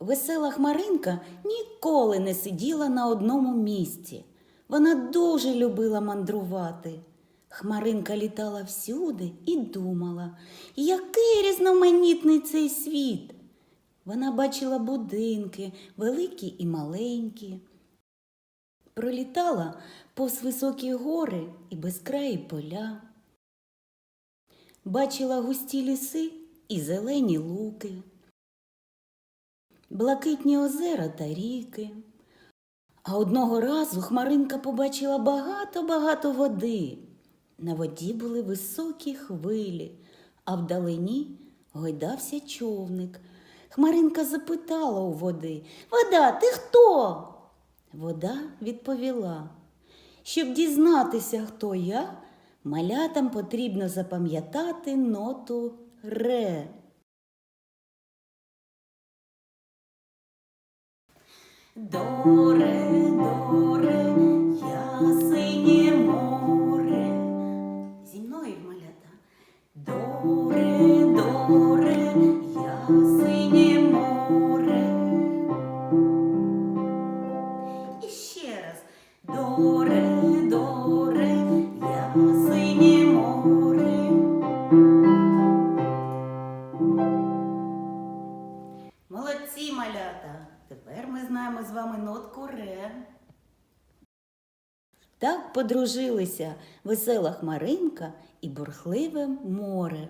Весела хмаринка ніколи не сиділа на одному місці. Вона дуже любила мандрувати. Хмаринка літала всюди і думала, який різноманітний цей світ. Вона бачила будинки, великі і маленькі. Пролітала повз високі гори і безкраї поля. Бачила густі ліси і зелені луки, блакитні озера та ріки. А одного разу Хмаринка побачила багато-багато води. На воді були високі хвилі, а вдалині гойдався човник. Хмаринка запитала у води Вода, ти хто? Вода відповіла, щоб дізнатися, хто я, малятам потрібно запам'ятати ноту ре. Доре, доре, я синє море. Зі мною малята. Доре, доре, я синє море. І ще раз. Доре, доре, я синє море. Молодці, малята! Знаємо з вами нотку ре. Так подружилися весела хмаринка і бурхливе море.